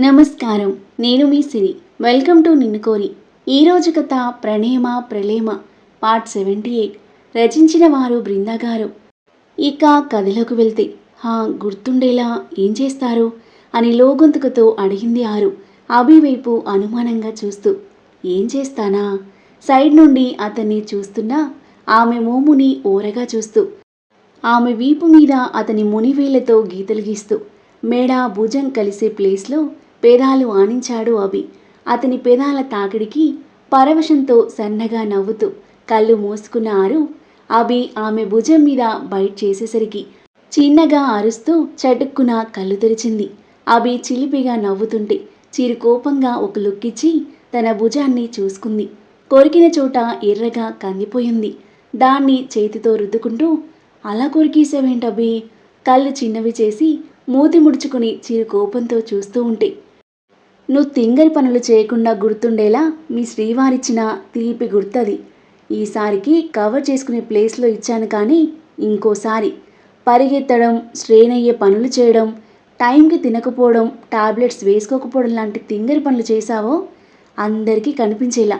నమస్కారం. నేను మీ సిరి. Welcome to నిన్ను కోరి. ఈరోజు కథ ప్రణేమ ప్రళేమ పార్ట్ సెవెంటీ ఎయిట్. రచించిన వారు బృందా గారు. ఇక కథలోకి వెళ్తే హా గుర్తుండేలా ఏం చేస్తారు? అని లోగొంతుకతో అడిగింది ఆరు. అభి వైపు అనుమానంగా చూస్తూ ఏం చేస్తానా? సైడ్ నుండి అతన్ని చూస్తున్నా ఆమె మోముని ఓరగా చూస్తూ ఆమె వీపు మీద అతని మునివేళ్ళతో గీతలు గీస్తూ మేడ భుజం కలిసే ప్లేస్లో పెదాలు ఆనించాడు అభి అతని పెదాల తాకిడికి పరవశంతో సన్నగా నవ్వుతూ కళ్ళు మూసుకున్న ఆరు అభి ఆమె భుజం మీద బైట్ చేసేసరికి చిన్నగా అరుస్తూ చటుక్కున కళ్ళు తెరిచింది. అభి చిలిపిగా నవ్వుతుంటే చిరు కోపంగా ఒక లుక్కిచ్చి తన భుజాన్ని చూసుకుంది. కొరికిన చోట ఎర్రగా కందిపోయింది. దాన్ని చేతితో రుద్దుకుంటూ అలా కొరికేసావేంటబి కళ్ళు చిన్నవి చేసి మూతి ముడుచుకుని చిరు కోపంతో చూస్తూ ఉంటే నువ్వు తింగరి పనులు చేయకుండా గుర్తుండేలా మీ శ్రీవారిచ్చిన తీపి గుర్తది. ఈసారికి కవర్ చేసుకునే ప్లేస్లో ఇచ్చాను కానీ ఇంకోసారి పరిగెత్తడం స్ట్రెయిన్ అయ్యే పనులు చేయడం టైంకి తినకపోవడం టాబ్లెట్స్ వేసుకోకపోవడం లాంటి తింగరి పనులు చేశావో అందరికీ కనిపించేలా.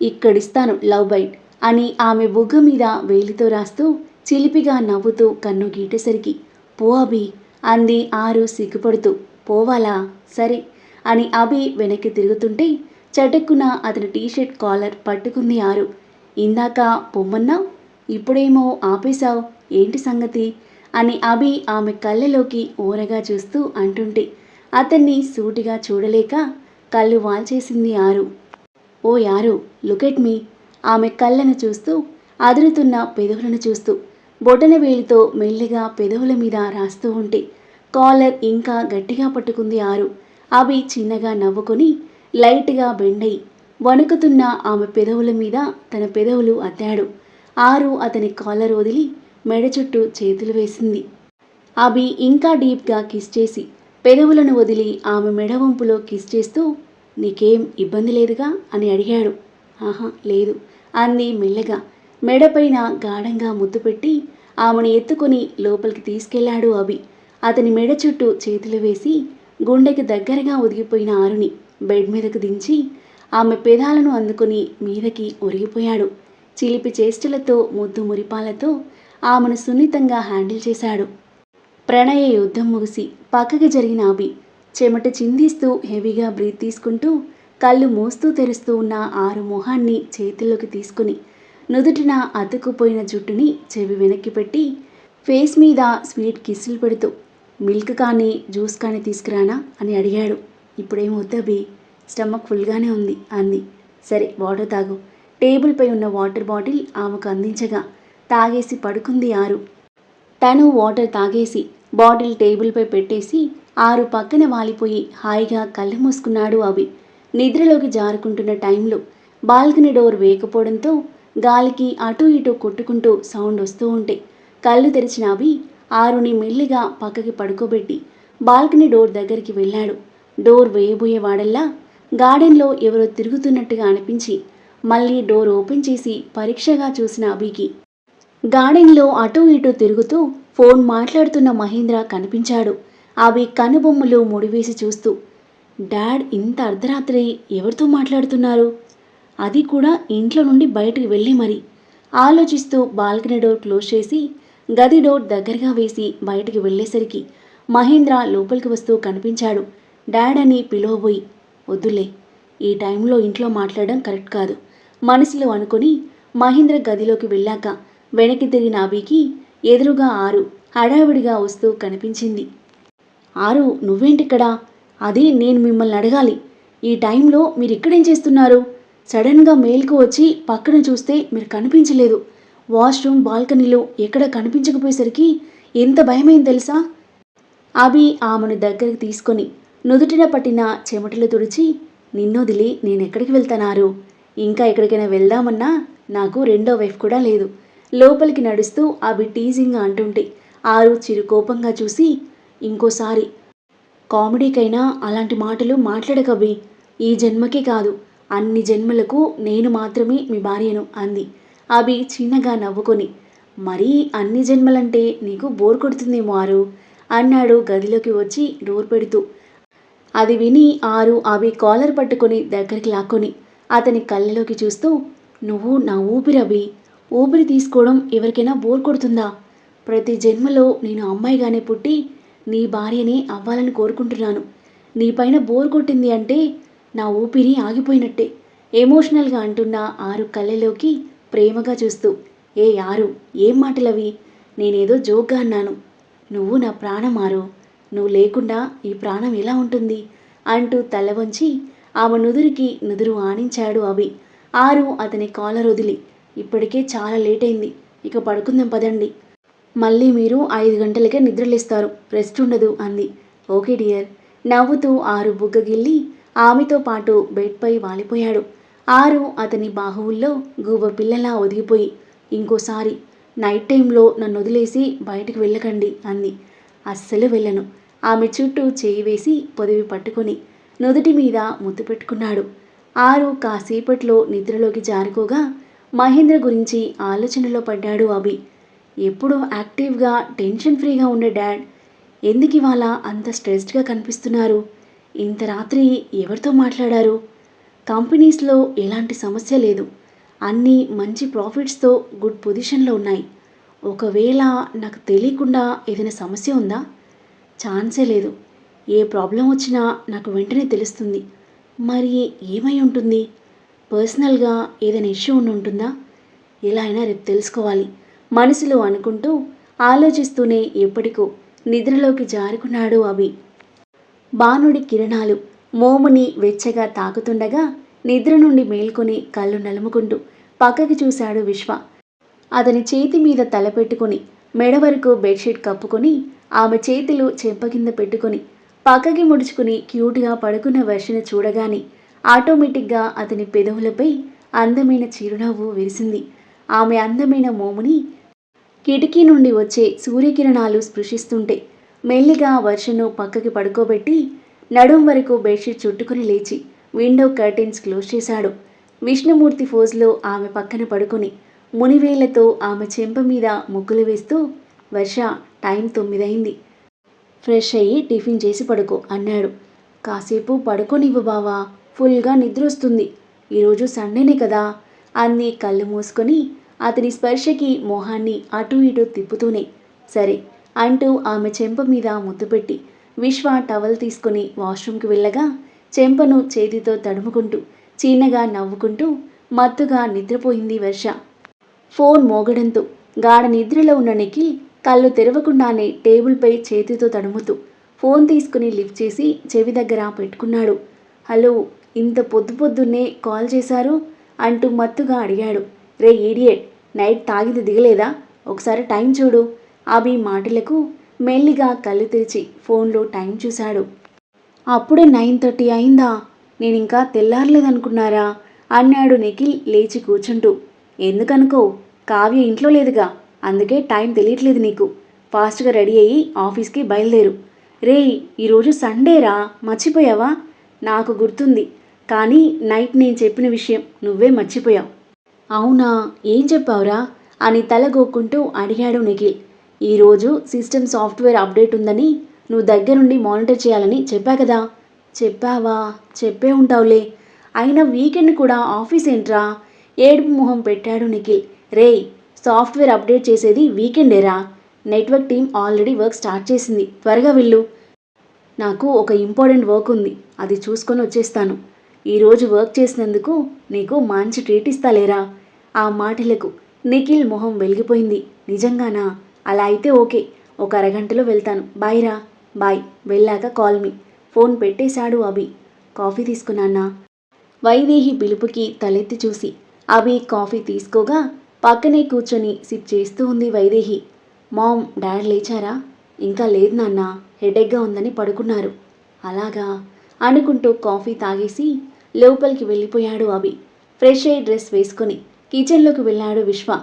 ఇక్కడిస్తాను లవ్ బైట్ అని ఆమె బుగ్గ మీద వేలితో రాస్తూ చిలిపిగా నవ్వుతూ కన్ను గీటేసరికి పో అభి అంది ఆరు సిగ్గుపడుతూ. పోవాలా? సరే. అని అభి వెనక్కి తిరుగుతుంటే చటుక్కున అతని టీషర్ట్ కాలర్ పట్టుకుంది ఆరు. ఇందాక పొమ్మన్నావు? ఇప్పుడేమో ఆపేశావు? ఏంటి సంగతి అని అభి ఆమె కళ్ళలోకి ఊరగా చూస్తూ అంటుంటే అతన్ని సూటిగా చూడలేక కళ్ళు వాల్చేసింది ఆరు. ఓ యారు లుకెట్ మీ ఆమె కళ్ళను చూస్తూ అదురుతున్న పెదవులను చూస్తూ బొటన వేలితో మెల్లిగా పెదవుల మీద రాస్తూ ఉంటే కాలర్ ఇంకా గట్టిగా పట్టుకుంది ఆరు. అవి చిన్నగా నవ్వుకొని లైట్గా బెండై వణుకుతున్న ఆమె పెదవుల మీద తన పెదవులు అద్దాడు. ఆరు అతని కాలర్ వదిలి మెడ చుట్టూ చేతులు వేసింది. అభి ఇంకా డీప్గా కిస్ చేసి పెదవులను వదిలి ఆమె మెడ వంపులో కిస్ చేస్తూ నీకేం ఇబ్బంది లేదుగా? అని అడిగాడు. ఆహా లేదు అంది మెల్లగా. మెడపైన గాఢంగా ముద్దు పెట్టి ఆమెను ఎత్తుకొని లోపలికి తీసుకెళ్ళాడు అభి. అతని మెడ చుట్టూ చేతులు వేసి గుండెకి దగ్గరగా ఒదిగిపోయిన ఆరుని బెడ్ మీదకు దించి ఆమె పెదాలను అందుకుని మీదకి ఒరిగిపోయాడు. చిలిపి చేష్టలతో ముద్దు మురిపాలతో ఆమెను సున్నితంగా హ్యాండిల్ చేశాడు. ప్రణయ యుద్ధం ముగిసి పక్కకి జరిగిన అభి చెమట చిందిస్తూ హెవీగా బ్రీత్ తీసుకుంటూ కళ్ళు మూస్తూ తెరుస్తూ ఉన్న ఆరు మొహాన్ని చేతుల్లోకి తీసుకుని నుదుటిన అతుక్కుపోయిన జుట్టుని చెవి వెనక్కి పెట్టి ఫేస్ మీద స్వీట్ కిస్సులు పెడుతూ మిల్క్ కానీ జ్యూస్ కానీ తీసుకురానా? అని అడిగాడు. ఇప్పుడేం వద్దబి స్టమక్ ఫుల్గానే ఉంది అంది. సరే వాటర్ తాగు. టేబుల్పై ఉన్న వాటర్ బాటిల్ ఆమెకు అందించగా తాగేసి పడుకుంది ఆరు. తను వాటర్ తాగేసి బాటిల్ టేబుల్పై పెట్టేసి ఆరు పక్కన వాలిపోయి హాయిగా కళ్ళు మూసుకున్నాడు అవి నిద్రలోకి జారుకుంటున్న టైంలో బాల్కనీ డోర్ వేయకపోవడంతో గాలికి అటూ ఇటూ కొట్టుకుంటూ సౌండ్ వస్తూ ఉంటే కళ్ళు తెరిచిన అవి ఆరుని మెల్లిగా పక్కకి పడుకోబెట్టి బాల్కనీ డోర్ దగ్గరికి వెళ్ళాడు. డోర్ వేయబోయేవాడల్లా గార్డెన్లో ఎవరో తిరుగుతున్నట్టుగా అనిపించి మళ్ళీ డోర్ ఓపెన్ చేసి పరీక్షగా చూసిన అభికి. గార్డెన్లో అటూ ఇటూ తిరుగుతూ ఫోన్ మాట్లాడుతున్న మహేంద్ర కనిపించాడు. అవి కనుబొమ్మలు ముడివేసి చూస్తూ డాడ్ ఇంత అర్ధరాత్రి ఎవరితో మాట్లాడుతున్నారు? అది కూడా ఇంట్లో నుండి బయటకు వెళ్ళి మరి. ఆలోచిస్తూ బాల్కనీ డోర్ క్లోజ్ చేసి గది డోర్ దగ్గరగా వేసి బయటికి వెళ్ళేసరికి మహేంద్ర లోపలికి వస్తూ కనిపించాడు. డాడ్ అని పిలువబోయి వద్దులే ఈ టైంలో ఇంట్లో మాట్లాడడం కరెక్ట్ కాదు మనసులో అనుకుని మహేంద్ర గదిలోకి వెళ్ళాక వెనక్కి తిరిగిన అభికి ఎదురుగా ఆరు హడావిడిగా వస్తూ కనిపించింది. ఆరు నువ్వేంటిక్కడా? అది నేను మిమ్మల్ని అడగాలి. ఈ టైంలో మీరు ఇక్కడేం చేస్తున్నారు? సడన్గా మేల్కు వచ్చి పక్కన చూస్తే మీరు కనిపించలేదు. వాష్రూమ్ బాల్కనీలో ఎక్కడ కనిపించకపోయేసరికి ఎంత భయమైంది తెలుసా? అభి ఆమెను దగ్గరికి తీసుకొని నుదుటిన పట్టిన చెమటలు తుడిచి నిన్నొదిలి నేనెక్కడికి వెళ్తానారు? ఇంకా ఎక్కడికైనా వెళ్దామన్నా నాకు రెండో వైఫ్ కూడా లేదు. లోపలికి నడుస్తూ అవి టీజింగ్గా అంటుంటే ఆరు చిరు కోపంగా చూసి ఇంకోసారి కామెడీకైనా అలాంటి మాటలు మాట్లాడకవి ఈ జన్మకే కాదు అన్ని జన్మలకు నేను మాత్రమే మీ భార్యను అంది. అభి చిన్నగా నవ్వుకొని మరీ అన్ని జన్మలంటే నీకు బోర్ కొడుతుందేమో ఆరు? అన్నాడు గదిలోకి వచ్చి డోర్ పెడుతూ. అది విని ఆరు అవి కాలర్ పట్టుకొని దగ్గరికి లాక్కొని అతని కళ్ళలోకి చూస్తూ నువ్వు నా ఊపిరి అభి. ఊపిరి తీసుకోవడం ఎవరికైనా బోర్ కొడుతుందా? ప్రతి జన్మలో నేను అమ్మాయిగానే పుట్టి నీ భార్యని అవ్వాలని కోరుకుంటున్నాను. నీపైన బోర్ కొట్టింది అంటే నా ఊపిరి ఆగిపోయినట్టే. ఎమోషనల్గా అంటున్న ఆరు కళ్ళలోకి ప్రేమగా చూస్తూ ఏ యారు ఏం మాటలవి? నేనేదో జోక్గా అన్నాను. నువ్వు నా ప్రాణం ఆరు. నువ్వు లేకుండా ఈ ప్రాణం ఎలా ఉంటుంది అంటూ తల వంచి ఆమె నుదురికి నుదురు ఆనించాడు అవి ఆరు అతని కాలర్ వదిలి ఇప్పటికే చాలా లేట్ అయింది ఇక పడుకుందాం పదండి. మళ్ళీ మీరు ఐదు గంటలకే నిద్రలేస్తారు. రెస్ట్ ఉండదు అంది. ఓకే డియర్ నవ్వుతూ ఆరు బుగ్గగిల్లి ఆమెతో పాటు బెడ్పై వాలిపోయాడు. ఆరు అతని బాహువుల్లో గూబ పిల్లలా ఒదిగిపోయి ఇంకోసారి నైట్ టైంలో నన్ను వదిలేసి బయటికి వెళ్ళకండి అంది. అస్సలు వెళ్ళను. ఆమె చుట్టూ చేయి వేసి పొదివి పట్టుకొని నుదుటి మీద ముద్దు పెట్టుకున్నాడు. ఆరు కాసేపట్లో నిద్రలోకి జారుకోగా మహేంద్ర గురించి ఆలోచనలో పడ్డాడు అభి. ఎప్పుడూ యాక్టివ్గా టెన్షన్ ఫ్రీగా ఉండే డాడ్ ఎందుకు ఇవాళ అంత స్ట్రెస్డ్గా కనిపిస్తున్నారు? ఇంత రాత్రి ఎవరితో మాట్లాడారు? కంపెనీస్లో ఎలాంటి సమస్య లేదు. అన్నీ మంచి ప్రాఫిట్స్తో గుడ్ పొజిషన్లో ఉన్నాయి. ఒకవేళ నాకు తెలియకుండా ఏదైనా సమస్య ఉందా? ఛాన్సే లేదు. ఏ ప్రాబ్లం వచ్చినా నాకు వెంటనే తెలుస్తుంది. మరి ఏమై ఉంటుంది? పర్సనల్గా ఏదైనా ఇష్యూ ఉండి ఉంటుందా? ఎలా అయినా రేపు తెలుసుకోవాలి. మనసులో అనుకుంటూ ఆలోచిస్తూనే ఎప్పటికో నిద్రలోకి జారుకున్నాడు అవి బాణుడి కిరణాలు మోముని వెచ్చగా తాకుతుండగా నిద్ర నుండి మేల్కొని కళ్ళు నలుముకుంటూ పక్కకి చూశాడు విశ్వ. అతని చేతి మీద తలపెట్టుకుని మెడ వరకు బెడ్షీట్ కప్పుకొని ఆమె చేతులు చెంప కింద పెట్టుకొని పక్కకి ముడుచుకుని క్యూట్గా పడుకున్న వర్షను చూడగానే ఆటోమేటిక్గా అతని పెదవులపై అందమైన చిరునవ్వు విరిసింది. ఆమె అందమైన మోముని కిటికీ నుండి వచ్చే సూర్యకిరణాలు స్పృశిస్తుంటే మెల్లిగా వర్షను పక్కకి పడుకోబెట్టి నడుం వరకు బెడ్షీట్ చుట్టుకుని లేచి విండో కర్టెన్స్ క్లోజ్ చేశాడు. విష్ణుమూర్తి ఫోజ్లో ఆమె పక్కన పడుకొని మునివేళ్ళతో ఆమె చెంప మీద ముగ్గులు వేస్తూ వర్ష టైం తొమ్మిదైంది ఫ్రెష్ అయ్యి టిఫిన్ చేసి పడుకో అన్నాడు. కాసేపు పడుకోనివ్వు బావా ఫుల్గా నిద్ర వస్తుంది ఈరోజు సండేనే కదా అంది కళ్ళు మూసుకొని అతని స్పర్శకి మొహాన్ని అటూ ఇటూ తిప్పుతూనే సరే అంటూ ఆమె చెంప మీద ముద్దు పెట్టి విశ్వ టవల్ తీసుకుని వాష్రూమ్కి వెళ్ళగా చెంపను చేతితో తడుముకుంటూ చిన్నగా నవ్వుకుంటూ మత్తుగా నిద్రపోయింది వర్ష. ఫోన్ మోగడంతో గాఢ నిద్రలో ఉన్న నిఖిల్ కళ్ళు తెరవకుండానే టేబుల్పై చేతితో తడుముతూ ఫోన్ తీసుకుని లిఫ్ట్ చేసి చెవి దగ్గర పెట్టుకున్నాడు. హలో ఇంత పొద్దు పొద్దున్నే కాల్ చేశారు? అంటూ మత్తుగా అడిగాడు. రే ఈడియట్ నైట్ తాగింది దిగలేదా? ఒకసారి టైం చూడు. అవి మాటలకు మెల్లిగా కళ్ళు తెరిచి ఫోన్లో టైం చూశాడు. అప్పుడే నైన్ థర్టీ అయిందా? నేను ఇంకా తెల్లారలేదనుకున్నారా? అన్నాడు నిఖిల్ లేచి కూర్చుంటూ. ఎందుకనుకో? కావ్య ఇంట్లో లేదుగా. అందుకే టైం తెలియట్లేదు నీకు. ఫాస్ట్గా రెడీ అయ్యి ఆఫీస్కి బయలుదేరు. రే ఈరోజు సండేరా? మర్చిపోయావా? నాకు గుర్తుంది. కానీ నైట్ నేను చెప్పిన విషయం నువ్వే మర్చిపోయావు. అవునా? ఏం చెప్పావురా? అని తలగోక్కుంటూ అడిగాడు నిఖిల్. ఈరోజు సిస్టమ్ సాఫ్ట్వేర్ అప్డేట్ ఉందని నువ్వు దగ్గరుండి మానిటర్ చేయాలని చెప్పా కదా. చెప్పావా? చెప్పే ఉంటావులే. అయినా వీకెండ్ కూడా ఆఫీస్ ఏంట్రా? ఏడుపు మొహం పెట్టాడు నిఖిల్. రేయ్ సాఫ్ట్వేర్ అప్డేట్ చేసేది వీకెండేరా? Network team already work start చేసింది. త్వరగా వెళ్ళు. నాకు ఒక ఇంపార్టెంట్ వర్క్ ఉంది. అది చూసుకొని వచ్చేస్తాను. ఈరోజు వర్క్ చేసినందుకు నీకు మంచి ట్రీట్ ఇస్తాలేరా? ఆ మాటలకు నిఖిల్ మొహం వెలిగిపోయింది. నిజంగానా? అలా అయితే ఓకే. ఒక అరగంటలో వెళ్తాను. బాయ్ రా. బాయ్. వెళ్ళాక కాల్ మీ. ఫోన్ పెట్టేశాడు అభి. కాఫీ తీసుకున్నానా వైదేహి పిలుపుకి తలెత్తి చూసి. అభి కాఫీ తీసుకోగా పక్కనే కూర్చొని సిప్ చేస్తూ ఉంది వైదేహి. Mom dad లేచారా? ఇంకా లేదు నాన్న. హెడేక్గా ఉందని పడుకున్నారు. అలాగా? అనుకుంటూ కాఫీ తాగేసి లోపలికి వెళ్ళిపోయాడు అభి. ఫ్రెష్ అయ్యి డ్రెస్ వేసుకొని కిచెన్లోకి వెళ్ళాడు విశ్వ.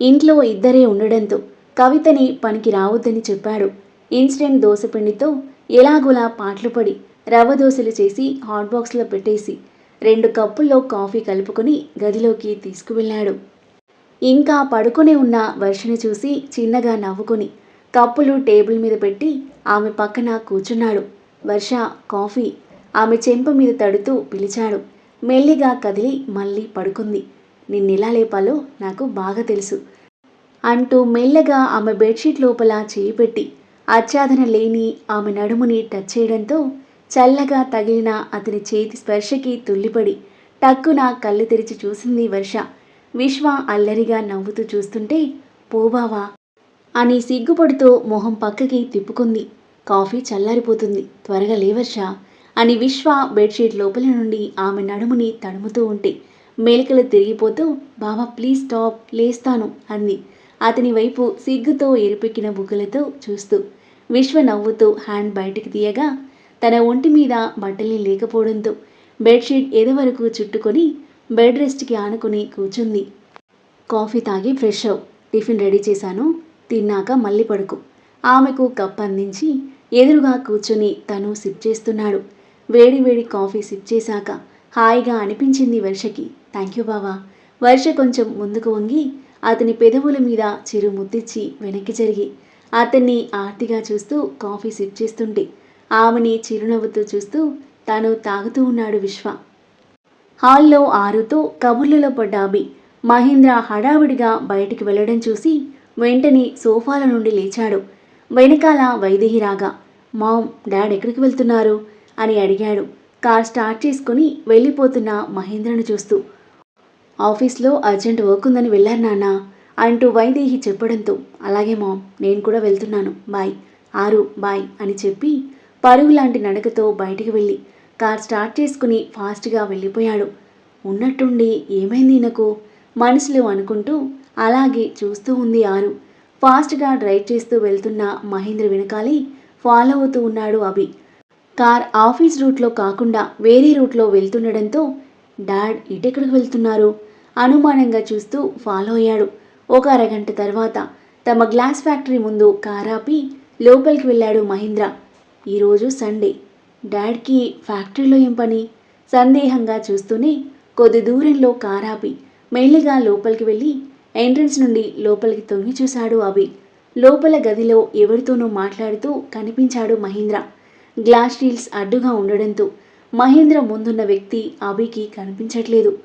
ఇంట్లో ఇద్దరే ఉండడంతో కవితని పనికి రావద్దని చెప్పాడు. ఇన్స్టెంట్ దోశపిండితో ఎలాగోలా పాటలు పడి రవ్వ దోశలు చేసి హాట్ బాక్స్లో పెట్టేసి రెండు కప్పుల్లో కాఫీ కలుపుకొని గదిలోకి తీసుకువెళ్ళాడు. ఇంకా పడుకొని ఉన్న వర్షని చూసి చిన్నగా నవ్వుకొని కప్పులు టేబుల్ మీద పెట్టి ఆమె పక్కన కూర్చున్నాడు. వర్ష కాఫీ ఆమె చెంప మీద తడుతూ పిలిచాడు. మెల్లిగా కదిలి మళ్ళీ పడుకుంది. నిన్నెలా లేపాలో నాకు బాగా తెలుసు. అంటూ మెల్లగా ఆమె బెడ్షీట్ లోపల చేయి పెట్టి ఆచ్ఛాదన లేని ఆమె నడుముని టచ్ చేయడంతో చల్లగా తగిలిన అతని చేతి స్పర్శకి తుల్లిపడి టక్కున కళ్ళు తెరిచి చూసింది వర్ష. విశ్వ అల్లరిగా నవ్వుతూ చూస్తుంటే పోబావా అని సిగ్గుపడుతూ మొహం పక్కకి తిప్పుకుంది. కాఫీ చల్లారిపోతుంది త్వరగా లేవర్ష అని విశ్వ బెడ్షీట్ లోపల నుండి ఆమె నడుముని తడుముతూ ఉంటే మేలికలు తిరిగిపోతూ బావా ప్లీజ్ స్టాప్ లేస్తాను అంది. అతని వైపు సిగ్గుతో ఎరిపెక్కిన బుగ్గలతో చూస్తూ విశ్వ నవ్వుతూ హ్యాండ్ బయటికి తీయగా తన ఒంటి మీద బట్టలు లేకపోవడంతో బెడ్షీట్ ఎదవరకు చుట్టుకొని బెడ్ రెస్ట్కి ఆనుకుని కూర్చుంది. కాఫీ తాగి ఫ్రెష్ అవ్. టిఫిన్ రెడీ చేశాను. తిన్నాక మళ్ళీ పడుకు. ఆమెకు కప్ అందించి ఎదురుగా కూర్చొని తను సిప్ చేస్తున్నాడు. వేడి వేడి కాఫీ సిప్ చేశాక హాయిగా అనిపించింది వర్షకి. థ్యాంక్ యూ బావా. వర్ష కొంచెం ముందుకు వంగి అతని పెదవుల మీద చిరు ముద్దిచ్చి వెనక్కి జరిగి అతన్ని ఆర్తిగా చూస్తూ కాఫీ సిప్ చేస్తుంటే ఆమెని చిరునవ్వుతూ చూస్తూ తాను తాగుతూ ఉన్నాడు విశ్వ. హాల్లో ఆరుతో కబుర్లలో పడ్డ అభి మహేంద్ర హడావిడిగా బయటికి వెళ్ళడం చూసి వెంటనే సోఫాల నుండి లేచాడు. వెనకాల వైదేహి రాగా మామ్ డాడ్ ఎక్కడికి వెళ్తున్నారు? అని అడిగాడు. కార్ స్టార్ట్ చేసుకుని వెళ్ళిపోతున్న మహేంద్రను చూస్తూ ఆఫీస్లో అర్జెంట్ వర్క్ ఉందని వెళ్ళారు నాన్న. అంటూ వైదేహి చెప్పడంతో అలాగే మామ్ నేను కూడా వెళ్తున్నాను బాయ్ ఆరు బాయ్ అని చెప్పి పరుగు లాంటి నడకతో బయటికి వెళ్ళి కార్ స్టార్ట్ చేసుకుని ఫాస్ట్గా వెళ్ళిపోయాడు. ఉన్నట్టుండి ఏమైంది నాకు మనసులో అనుకుంటూ అలాగే చూస్తూ ఉంది ఆరు. ఫాస్ట్గా డ్రైవ్ చేస్తూ వెళ్తున్న మహేంద్ర వెనకాలి ఫాలో అవుతూ ఉన్నాడు అభి. కార్ ఆఫీస్ రూట్లో కాకుండా వేరే రూట్లో వెళ్తుండడంతో డాడ్ ఇటెక్కడికి వెళ్తున్నారు? అనుమానంగా చూస్తూ ఫాలో అయ్యాడు. ఒక అరగంట తర్వాత తమ గ్లాస్ ఫ్యాక్టరీ ముందు కారాపి లోపలికి వెళ్ళాడు మహేంద్ర. ఈరోజు సండే. డాడ్కి ఫ్యాక్టరీలో ఏం పని? సందేహంగా చూస్తూనే కొద్ది దూరంలో కారాపి మెల్లిగా లోపలికి వెళ్ళి ఎంట్రన్స్ నుండి లోపలికి తొంగి చూశాడు అభి. లోపల గదిలో ఎవరితోనూ మాట్లాడుతూ కనిపించాడు మహేంద్ర. గ్లాస్ స్టీల్స్ అడ్డుగా ఉండడంతో మహేంద్ర ముందున్న వ్యక్తి అభికి కనిపించట్లేదు.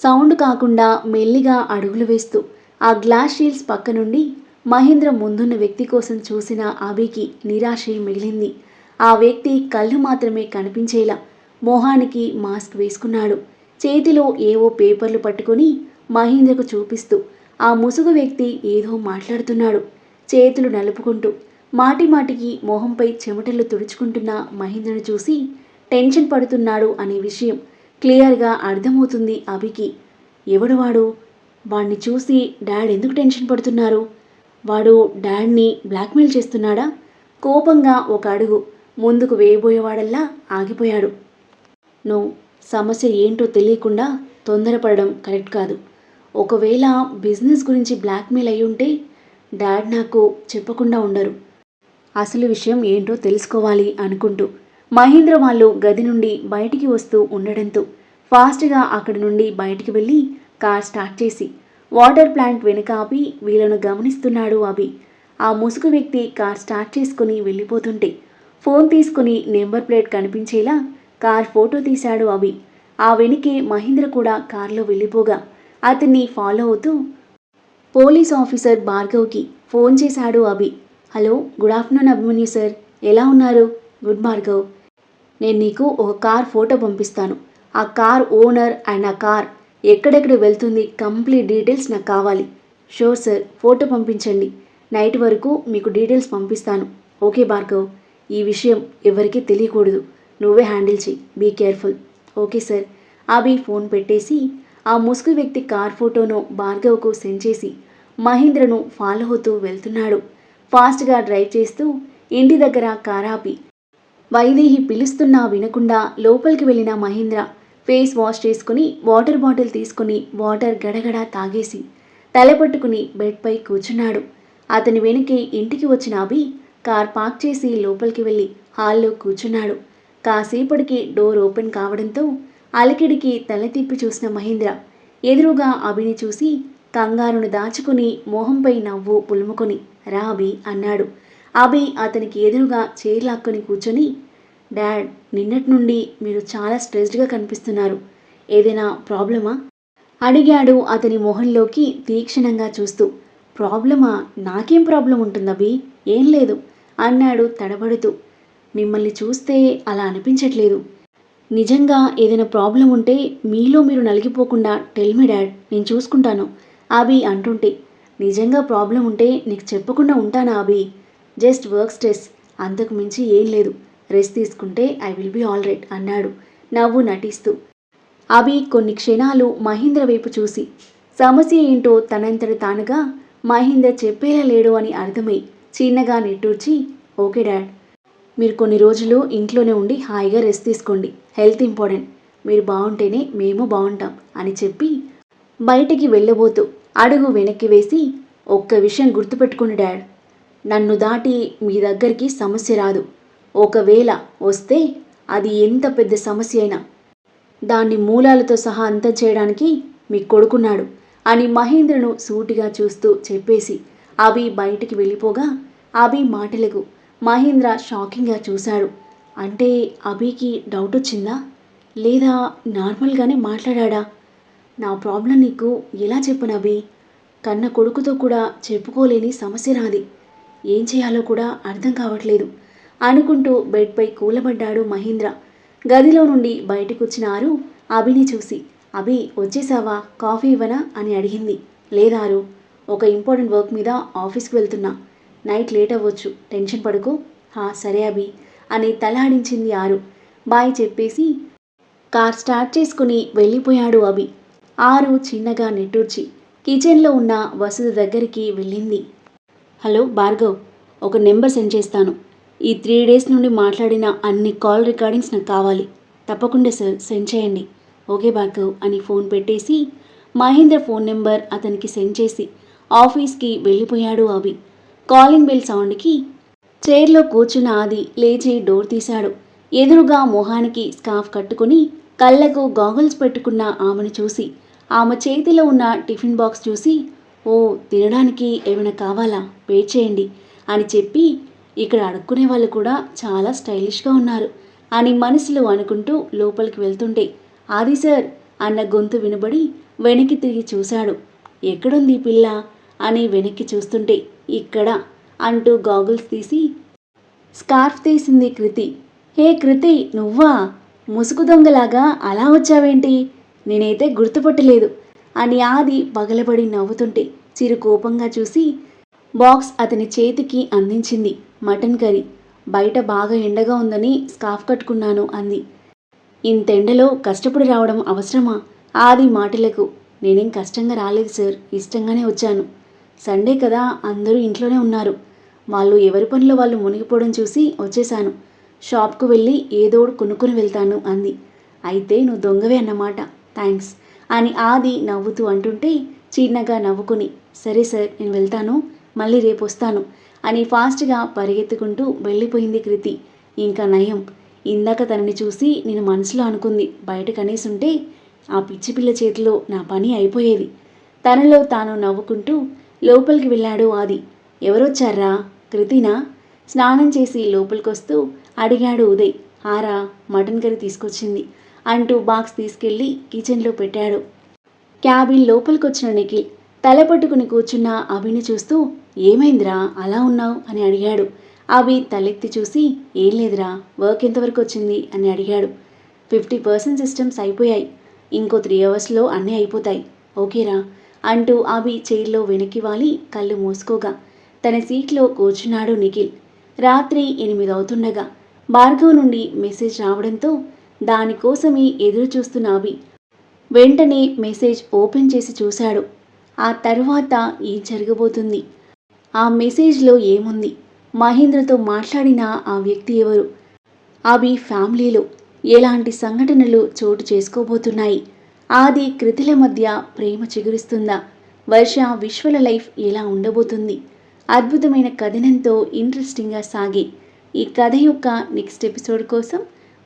సౌండ్ కాకుండా మెల్లిగా అడుగులు వేస్తూ ఆ గ్లాస్ షీల్డ్స్ పక్క నుండి మహేంద్ర ముందున్న వ్యక్తి కోసం చూసిన అభికి నిరాశ మిగిలింది. ఆ వ్యక్తి కళ్ళు మాత్రమే కనిపించేలా మొహానికి మాస్క్ వేసుకున్నాడు. చేతిలో ఏవో పేపర్లు పట్టుకొని మహేంద్రకు చూపిస్తూ ఆ ముసుగు వ్యక్తి ఏదో మాట్లాడుతున్నాడు. చేతులు నలుపుకుంటూ మాటి మాటికి మొహంపై చెమటలు తుడుచుకుంటున్న మహేంద్రను చూసి టెన్షన్ పడుతున్నాడు అనే విషయం క్లియర్గా అర్థమవుతుంది అభికి. ఎవడు వాడు వాడిని చూసి డాడ్ ఎందుకు టెన్షన్ పడుతున్నారు? వాడు డాడ్ని బ్లాక్మెయిల్ చేస్తున్నాడా? కోపంగా ఒక అడుగు ముందుకు వేయబోయేవాడల్లా ఆగిపోయాడు. నువ్వు సమస్య ఏంటో తెలియకుండా తొందరపడడం కరెక్ట్ కాదు. ఒకవేళ బిజినెస్ గురించి బ్లాక్మెయిల్ అయి ఉంటే డాడ్ నాకు చెప్పకుండా ఉండరు. అసలు విషయం ఏంటో తెలుసుకోవాలి అనుకుంటూ మహేంద్ర వాళ్ళు గది నుండి బయటికి వస్తూ ఉండడంతో ఫాస్ట్గా అక్కడి నుండి బయటికి వెళ్ళి కార్ స్టార్ట్ చేసి వాటర్ ప్లాంట్ వెనుక ఆపి వీళ్ళను గమనిస్తున్నాడు అభి. ఆ ముసుగు వ్యక్తి కార్ స్టార్ట్ చేసుకుని వెళ్ళిపోతుంటే ఫోన్ తీసుకుని నెంబర్ ప్లేట్ కనిపించేలా కార్ ఫోటో తీశాడు అభి. ఆ వెనుకే మహేంద్ర కూడా కార్లో వెళ్ళిపోగా అతన్ని ఫాలో అవుతూ పోలీస్ ఆఫీసర్ భార్గవ్కి ఫోన్ చేశాడు Abhi. Hello good afternoon Abhimanyu sir. ఎలా ఉన్నారు? గుడ్ భార్గవ్. నేను నీకు ఒక కార్ ఫోటో పంపిస్తాను. ఆ కార్ ఓనర్ అండ్ ఆ కార్ ఎక్కడెక్కడ వెళ్తుంది కంప్లీట్ డీటెయిల్స్ నాకు కావాలి. షూర్ సార్ ఫోటో పంపించండి. నైట్ వరకు మీకు డీటెయిల్స్ పంపిస్తాను. ఓకే భార్గవ్ ఈ విషయం ఎవరికీ తెలియకూడదు. నువ్వే హ్యాండిల్ చేయి be careful. Okay sir. Abhi phone పెట్టేసి ఆ ముసుగు వ్యక్తి కార్ ఫోటోను భార్గవ్కు సెండ్ చేసి మహేంద్రను ఫాలో అవుతూ వెళ్తున్నాడు. ఫాస్ట్గా డ్రైవ్ చేస్తూ ఇంటి దగ్గర కారాపి వైదేహి పిలుస్తున్నా వినకుండా లోపలికి వెళ్ళిన మహేంద్ర ఫేస్ వాష్ చేసుకుని వాటర్ బాటిల్ తీసుకుని వాటర్ గడగడ తాగేసి తలపట్టుకుని బెడ్పై కూర్చున్నాడు. అతని వెనుకే ఇంటికి వచ్చిన అభి కార్ పార్క్ చేసి లోపలికి వెళ్ళి హాల్లో కూర్చున్నాడు. కాసేపటికి డోర్ ఓపెన్ కావడంతో అలికిడికి తల తిప్పి చూసిన మహేంద్ర ఎదురుగా అభిని చూసి కంగారును దాచుకుని మొహంపై నవ్వు పులుముకొని రా అభి అన్నాడు. అభి అతనికి ఎదురుగా చైర్ లాక్కొని కూర్చొని డాడ్ నిన్నటి నుండి మీరు చాలా స్ట్రెస్డ్గా కనిపిస్తున్నారు. ఏదైనా ప్రాబ్లమా? అడిగాడు అతని మొహంలోకి తీక్షణంగా చూస్తూ. ప్రాబ్లమా? నాకేం ప్రాబ్లం ఉంటుంది అభి? ఏం లేదు అన్నాడు తడబడుతూ. మిమ్మల్ని చూస్తే అలా అనిపించట్లేదు. నిజంగా ఏదైనా ప్రాబ్లం ఉంటే మీలో మీరు నలిగిపోకుండా టెల్ మీ డాడ్ నేను చూసుకుంటాను అభి అంటుంటే. నిజంగా ప్రాబ్లం ఉంటే నీకు చెప్పకుండా ఉంటానా అభి? Just work stress. అంతకు మించి ఏం లేదు. రెస్ట్ తీసుకుంటే I will be all right అన్నాడు. నవ్వు నటిస్తూ. అభి కొన్ని క్షణాలు మహేంద్ర వైపు చూసి. సమస్య ఏంటో తనంతట తానుగా మహేంద్ర చెప్పేలా లేడు అని అర్థమై చిన్నగా నిట్టూర్చి ఓకే డాడ్. మీరు కొన్ని రోజులు ఇంట్లోనే ఉండి హాయిగా రెస్ట్ తీసుకోండి. Health important. మీరు బాగుంటేనే మేము బాగుంటాం అని చెప్పి బయటికి వెళ్ళబోతూ అడుగు వెనక్కి వేసి ఒక్క విషయం గుర్తుపెట్టుకోండి డాడ్. నన్ను దాటి మీ దగ్గరికి సమస్య రాదు. ఒకవేళ వస్తే అది ఎంత పెద్ద సమస్య అయినా. దాన్ని మూలాలతో సహా అంతం చేయడానికి మీ కొడుకున్నాడు అని మహేంద్రను సూటిగా చూస్తూ చెప్పేసి అభి బయటికి వెళ్ళిపోగా అభి మాటలకు మహేంద్ర షాకింగ్గా చూశాడు. అంటే అభికి డౌట్ వచ్చిందా? లేదా నార్మల్గానే మాట్లాడా నా ప్రాబ్లం నీకు ఎలా చెప్పను అభి? కన్న కొడుకుతో కూడా చెప్పుకోలేని సమస్య నాది ఏం చేయాలో కూడా అర్థం కావట్లేదు. అనుకుంటూ బెడ్పై కూలబడ్డాడు మహేంద్ర. గదిలో నుండి బయటకు వచ్చిన ఆరు అభిని చూసి అభి వచ్చేసావా? కాఫీ ఇవ్వనా? అని అడిగింది. లేదారు ఒక ఇంపార్టెంట్ వర్క్ మీద ఆఫీస్కి వెళ్తున్నా. నైట్ లేట్ అవ్వచ్చు. టెన్షన్ పడుకో. హా సరే అభి. అని తలాడించింది ఆరు. బాయ్ చెప్పేసి కార్ స్టార్ట్ చేసుకుని వెళ్ళిపోయాడు అభి. ఆరు చిన్నగా నిట్టూర్చి కిచెన్లో ఉన్న వసతి దగ్గరికి వెళ్ళింది. హలో భార్గవ్ ఒక నెంబర్ సెండ్ చేస్తాను. ఈ త్రీ డేస్ నుండి మాట్లాడిన అన్ని కాల్ రికార్డింగ్స్ నాకు కావాలి. తప్పకుండా సార్ సెండ్ చేయండి. ఓకే భార్గవ్ అని ఫోన్ పెట్టేసి మహేంద్ర ఫోన్ నెంబర్ అతనికి సెండ్ చేసి ఆఫీస్కి వెళ్ళిపోయాడు అవి కాలింగ్ బెల్ సౌండ్కి చైర్లో కూర్చున్న ఆది లేచి డోర్ తీశాడు. ఎదురుగా మొహానికి స్కార్ఫ్ కట్టుకుని కళ్ళకు గాగుల్స్ పెట్టుకున్న ఆమెను చూసి ఆమె చేతిలో ఉన్న టిఫిన్ బాక్స్ చూసి ఓ తినడానికి ఏమైనా కావాలా? వెయిట్ చేయండి అని చెప్పి ఇక్కడ అడుక్కునే వాళ్ళు కూడా చాలా స్టైలిష్గా ఉన్నారు అని మనసులో అనుకుంటూ లోపలికి వెళ్తుంటే ఆది సార్ అన్న గొంతు వినబడి వెనక్కి తిరిగి చూశాడు. ఎక్కడుంది పిల్ల? అని వెనక్కి చూస్తుంటే ఇక్కడ అంటూ గాగుల్స్ తీసి స్కార్ఫ్ తీసింది కృతి. హే కృతి నువ్వా? ముసుగు దొంగలాగా అలా వచ్చావేంటి? నేనైతే గుర్తుపట్టలేదు. అని ఆది పగలబడి నవ్వుతుంటే చిరు కోపంగా చూసి బాక్స్ అతని చేతికి అందించింది. Mutton curry. బయట బాగా ఎండగా ఉందని స్కార్ఫ్ కట్టుకున్నాను అంది. ఇంతెండలో కష్టపడి రావడం అవసరమా ఆది మాటలకు. నేనేం కష్టంగా రాలేదు సార్. ఇష్టంగానే వచ్చాను. సండే కదా అందరూ ఇంట్లోనే ఉన్నారు. వాళ్ళు ఎవరి పనిలో వాళ్ళు మునిగిపోవడం చూసి వచ్చేశాను. షాప్కు వెళ్ళి ఏదో కొనుక్కొని వెళ్తాను అంది. అయితే నువ్వు దొంగవే అన్నమాట. థ్యాంక్స్ అని ఆది నవ్వుతూ అంటుంటే చిన్నగా నవ్వుకుని సరే సార్ నేను వెళ్తాను మళ్ళీ రేపు వస్తాను అని ఫాస్ట్గా పరిగెత్తుకుంటూ వెళ్ళిపోయింది కృతి. ఇంకా నయం. ఇందాక తనని చూసి నేను మనసులో అనుకుంది బయట కనేసుంటే ఆ పిచ్చి పిల్ల చేతిలో నా పని అయిపోయేది. తనలో తాను నవ్వుకుంటూ లోపలికి వెళ్ళాడు ఆది. ఎవరొచ్చారా కృతినా? స్నానం చేసి లోపలికొస్తూ అడిగాడు ఉదయ్. ఆరా? మటన్ కర్రీ తీసుకొచ్చింది. అంటూ బాక్స్ తీసుకెళ్ళి కిచెన్లో పెట్టాడు. క్యాబిన్ లోపలికొచ్చిన నిఖిల్ తల పట్టుకుని కూర్చున్న అభిని చూస్తూ ఏమైందిరా? అలా ఉన్నావు? అని అడిగాడు. అభి తలెత్తి చూసి ఏం లేదురా వర్క్ ఎంతవరకు వచ్చింది? అని అడిగాడు. ఫిఫ్టీ పర్సెంట్ సిస్టమ్స్ అయిపోయాయి. ఇంకో త్రీ అవర్స్లో అన్నీ అయిపోతాయి. ఓకేరా అంటూ అభి చైర్లో వెనక్కి వాలి కళ్ళు మూసుకోగా. తన సీట్లో కూర్చున్నాడు నిఖిల్. రాత్రి ఎనిమిది అవుతుండగా భార్గవ్ నుండి మెసేజ్ రావడంతో దానికోసమే ఎదురు చూస్తున్న అభి. వెంటనే మెసేజ్ ఓపెన్ చేసి చూశాడు. ఆ తరువాత ఏం జరగబోతుంది? ఆ మెసేజ్లో ఏముంది? మహేంద్రతో మాట్లాడిన ఆ వ్యక్తి ఎవరు? అభి ఫ్యామిలీలో ఎలాంటి సంఘటనలు చోటు చేసుకోబోతున్నాయి? ఆది కృతిల మధ్య ప్రేమ చిగురిస్తుందా? వర్ష విశ్వల లైఫ్ ఎలా ఉండబోతుంది? అద్భుతమైన కథనంతో ఇంట్రెస్టింగ్గా సాగే ఈ కథ యొక్క నెక్స్ట్ ఎపిసోడ్ కోసం